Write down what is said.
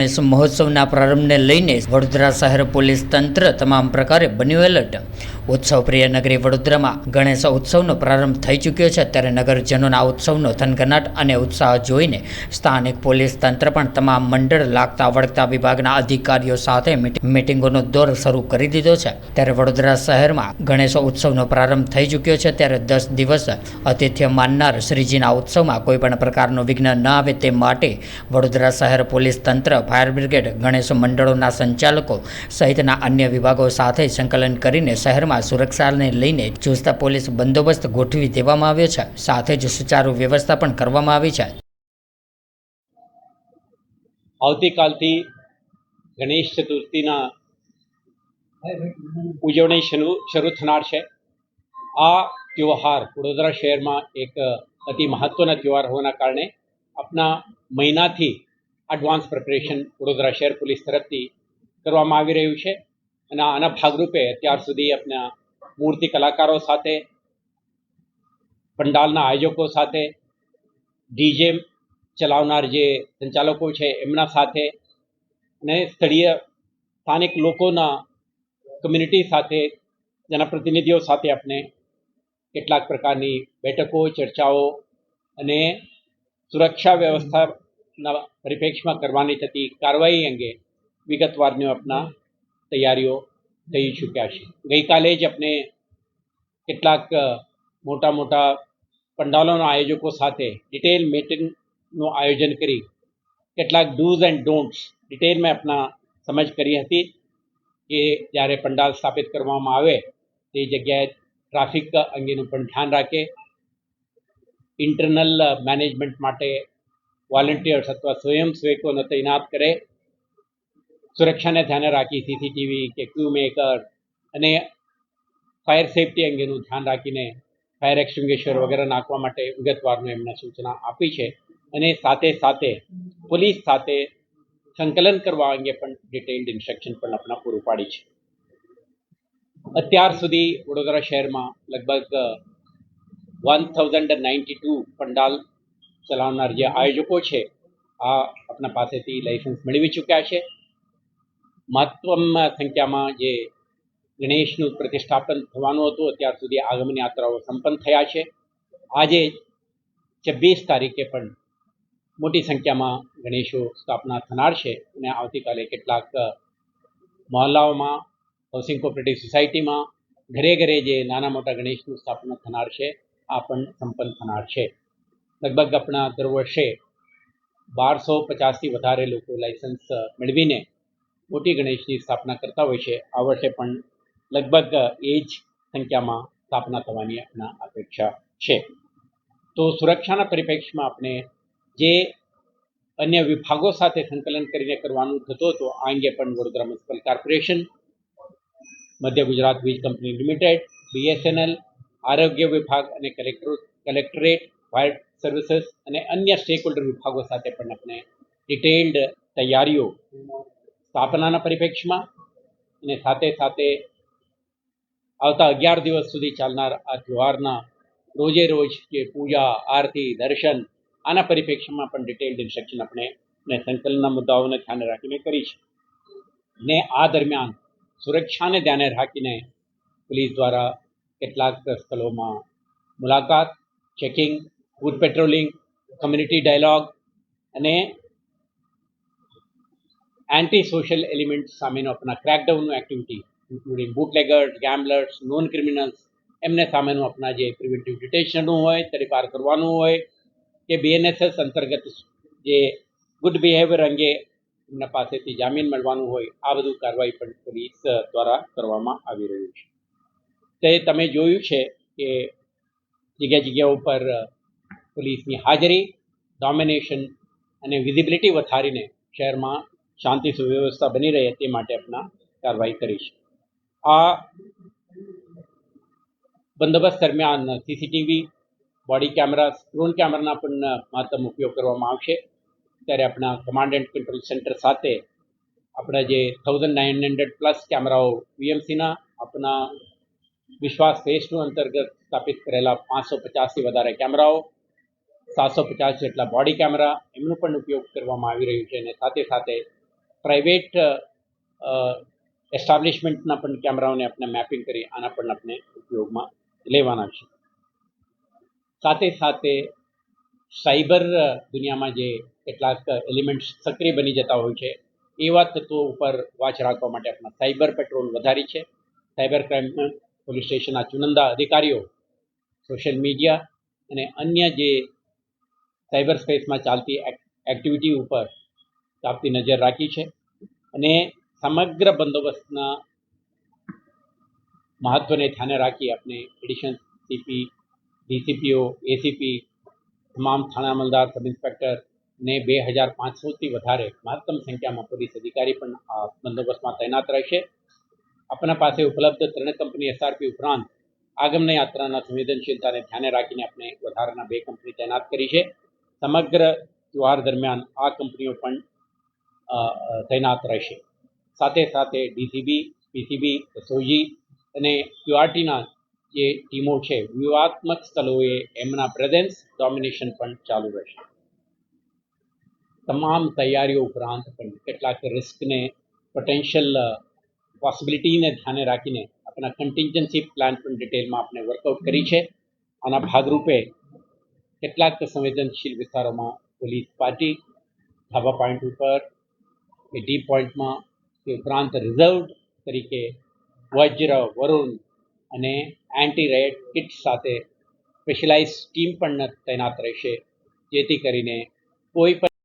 મહોત્સવના પ્રારંભને લઈને વડોદરા શહેર પોલીસ તંત્ર તમામ પ્રકારે બન્યું એલર્ટ. ઉત્સવ પ્રિય નગરી વડોદરામાં ગણેશ ઉત્સવનો પ્રારંભ થઈ ચૂક્યો છે ત્યારે નગરજનોના ઉત્સવનો થનગનાટ અને ઉત્સાહ જોઈને સ્થાનિક પોલીસ તંત્ર પણ તમામ મંડળ લાગતા વળગતા વિભાગના અધિકારીઓ સાથે મીટિંગોનો દોર શરૂ કરી દીધો છે. ત્યારે વડોદરા શહેરમાં ગણેશ ઉત્સવનો પ્રારંભ થઈ ચૂક્યો છે ત્યારે દસ દિવસ અતિથ્ય માનનાર શ્રીજીના ઉત્સવમાં કોઈપણ પ્રકારનું વિઘ્ન ન આવે તે માટે વડોદરા શહેર પોલીસ તંત્ર ફાયર બ્રિગેડ, ગણેશ મંડળોના સંચાલકો સહિતના અન્ય વિભાગો સાથે સંકલન કરીને શહેરમાં સુરક્ષાને લઈને ચુસ્ત પોલીસ બંદોબસ્ત ગોઠવી દેવામાં આવ્યો છે. સાથે જ સુચારુ વ્યવસ્થા પણ કરવામાં આવી છે. આવતીકાલથી ગણેશ ચતુર્થીના ઉજવણી શરૂ થનાર છે. આ ત્યોહાર વડોદરા શહેરમાં એક અતિ મહત્વના ત્યોહાર હોવાના કારણે આપણા મહિનાથી એડવાન્સ પ્રિપરેશન વડોદરા શહેર પોલીસ તરફથી કરવામાં આવી રહ્યું છે. અને આના ભાગરૂપે અત્યાર સુધી આપણા મૂર્તિ કલાકારો સાથે, પંડાલના આયોજકો સાથે, ડીજે ચલાવનાર જે સંચાલકો છે એમના સાથે અને સ્થળીય સ્થાનિક લોકોના કમ્યુનિટી સાથે જનપ્રતિનિધિઓ સાથે આપણે કેટલાક પ્રકારની બેઠકો, ચર્ચાઓ અને સુરક્ષા વ્યવસ્થાના પરિપ્રેક્ષમાં કરવાની થતી કાર્યવાહી અંગે વિગતવારની આપના તૈયારીઓ થઈ ચૂક્યા છે. ગઈકાલે જ આપણે કેટલાક મોટા મોટા પંડાલોના આયોજકો સાથે ડિટેલ મીટિંગનું આયોજન કરી કેટલાક ડૂઝ એન્ડ ડોન્ટ્સ ડિટેલમાં આપણા સમજ કરી હતી કે જ્યારે પંડાલ સ્થાપિત કરવામાં આવે તે જગ્યાએ ટ્રાફિક અંગેનું પણ ધ્યાન રાખે, ઇન્ટરનલ મેનેજમેન્ટ માટે વોલેન્ટિયર્સ અથવા સ્વયંસેવકોને તૈનાત કરે. સુરક્ષાને ધ્યાને રાખી સીસીટીવી કે ક્યુ મેકર અને ફાયર સેફટી અંગેનું ધ્યાન રાખીને ફાયર એક્સ્ટિંગ્વિશર વગેરે નાખવા માટે વિગતવારનું એમને સૂચના આપી છે. અને સાથે સાથે પોલીસ સાથે સંકલન કરવા અંગે પણ ડિટેલ્ડ ઇન્સ્ટ્રક્શન પણ આપણા પૂરું પાડી છે. અત્યાર સુધી વડોદરા શહેરમાં લગભગ one thousand ninety two pandal ચલાવનાર જે આયોજકો છે, આ આપણા પાસેથી લાઇસન્સ મેળવી ચૂક્યા છે. મહત્વમાં સંખ્યામાં જે ગણેશનું પ્રતિષ્ઠાપન થવાનું હતું, અત્યાર સુધી આગમન યાત્રાઓ સંપન્ન થયા છે. આજે છવ્વીસ તારીખે પણ મોટી સંખ્યામાં ગણેશો સ્થાપના થનાર છે અને આવતીકાલે કેટલાક મહોલ્લાઓમાં હાઉસિંગ કોઓપરેટિવ સોસાયટીમાં ઘરે ઘરે જે નાના મોટા ગણેશનું સ્થાપના થનાર છે, આ પણ સંપન્ન થનાર છે. લગભગ આપણા દર વર્ષે બારસો પચાસથી વધારે લોકો લાઇસન્સ મેળવીને મોટી ગણેશની સ્થાપના કરતા હોય છે. આ વર્ષે પણ લગભગ એ જ સંખ્યામાં સ્થાપના થવાની આપણા અપેક્ષા છે. તો સુરક્ષાના પરિપ્રેક્ષમાં આપણે જે અન્ય વિભાગો સાથે સંકલન કરીને કરવાનું થતું હતું, આ અંગે પણ વડોદરા મ્યુનિસિપલ કોર્પોરેશન, મધ્ય ગુજરાત વીજ કંપની લિમિટેડ, બીએસએનએલ, આરોગ્ય વિભાગ અને કલેક્ટર, કલેક્ટરેટ ફાયર સર્વિસીસ અને અન્ય સ્ટેક હોલ્ડર વિભાગો સાથે પણ આપણે ડિટેલ્ડ તૈયારીઓ સ્થાપનાના પરિપ્રેક્ષમાં અને સાથે સાથે આવતા અગિયાર દિવસ સુધી ચાલનાર આ તહેવારના રોજે રોજ જે પૂજા, આરતી, દર્શન, આના પરિપ્રેક્ષમાં પણ ડિટેલ્ડ ઇન્સ્ટ્રક્શન આપણે ને સંકલનના મુદ્દાઓને ધ્યાને રાખીને કરી છે. ને આ દરમિયાન સુરક્ષાને ધ્યાને રાખીને પોલીસ દ્વારા કેટલાક સ્થળોમાં મુલાકાત, checking foot patrolling community dialogue અને એન્ટી સોશિયલ એલિમેન્ટ સામેનો આપણા ક્રેકડાઉનનું activity including bootleggers gamblers non criminals એમને સામેનું આપણા જે પ્રિવેન્ટિવ ડિટેશનનું હોય તરીપાર કરવાનું હોય, કે બીએનએસએસ અંતર્ગત જે ગુડ બિહેવિયર અંગે એમના પાસેથી જામીન મળવાનું હોય, આ બધું કાર્યવાહી પણ પોલીસ દ્વારા કરવામાં આવી રહ્યું છે. તે તમે જોયું છે કે જગ્યા જગ્યા ઉપર પોલીસની હાજરી ડોમિનેશન અને વિઝિબિલિટી વધારીને શહેરમાં શાંતિ સુવ્યવસ્થા બની રહે તે માટે આપણા કાર્યવાહી કરી છે આ બંદોબસ્ત દરમિયાન સીસીટીવી બોડી કેમેરા ડ્રોન કેમેરાના પણ મહત્તમ ઉપયોગ કરવામાં આવશે. ત્યારે આપણા કમાન્ડ એન્ડ કંટ્રોલ સેન્ટર સાથે આપણા જે થાઉઝન્ડ નાઇન હંડ્રેડ પ્લસ કેમેરાઓ વીએમસીના આપણા વિશ્વાસ ફેસ અંતર્ગત સ્થાપિત કરેલા પાંચસો પચાસથી વધારે કેમેરાઓ સાતસો પચાસ જેટલા બોડી કેમેરા એમનો પણ ઉપયોગ કરવામાં આવી રહ્યું છે અને સાથે સાથે પ્રાઇવેટ એસ્ટાબ્લિશમેન્ટના પણ કેમેરાઓને આપણે મેપિંગ કરી આના પણ આપણે ઉપયોગમાં લેવાના છે. સાથે સાથે સાયબર દુનિયામાં જે કેટલાક એલિમેન્ટ્સ સક્રિય બની જતા હોય છે એવા તત્વો ઉપર વાચ રાખવા માટે આપણા સાયબર પેટ્રોલ વધારી છે. સાયબર ક્રાઇમ પોલીસ સ્ટેશનના ચુનંદા અધિકારીઓ, સોશિયલ મીડિયા અને અન્ય જે સાયબર સ્પેસમાં ચાલતી એક્- એક્ટિવિટી ઉપર આપતી નજર રાખી છે અને સમગ્ર બંદોબસ્તના મહત્વને ધ્યાને રાખી આપણે એડિશન સીપી, ડીસીપીઓ, એસીપી, તમામ થાણા અમલદાર, સબ ઇન્સ્પેક્ટર ને બે હજાર પાંચસોથી વધારે મહત્તમ સંખ્યામાં પોલીસ અધિકારી પણ આ બંદોબસ્તમાં તૈનાત રહેશે. આપણા પાસે ઉપલબ્ધ ત્રણ કંપની એસઆરપી ઉપરાંત આગમન યાત્રાના સંવેદનશીલતાને ધ્યાને રાખીને આપણે વધારાના બે કંપની તૈનાત કરી છે. સમગ્ર ત્યોહાર દરમિયાન આ કંપનીઓ પણ તૈનાત રહેશે. સાથે સાથે ડીસીબી, પીસીબી, એસઓજી અને ક્યુઆરટીના જે ટીમો છે, વ્યૂહાત્મક સ્થળોએ એમના પ્રેઝન્સ ડોમિનેશન પણ ચાલુ રહેશે. તમામ તૈયારીઓ ઉપરાંત પણ કેટલાક રિસ્કને પોટેન્શિયલ પોસિબિલિટીને ધ્યાને રાખીને આપણા કન્ટિન્જન્સી પ્લાન પણ ડિટેલમાં આપણે વર્કઆઉટ કરી છે. આના ભાગરૂપે કેટલાક સંવેદનશીલ વિસ્તારોમાં પોલીસ પાર્ટી, ધાબા પોઈન્ટ ઉપર, કે ડી પોઈન્ટમાં તે ઉપરાંત રિઝર્વ તરીકે વજ્ર, વરુણ અને એન્ટી રેડ કિટ સાથે સ્પેશિયલાઇઝ ટીમ પણ તૈનાત રહેશે, જેથી કરીને કોઈ પણ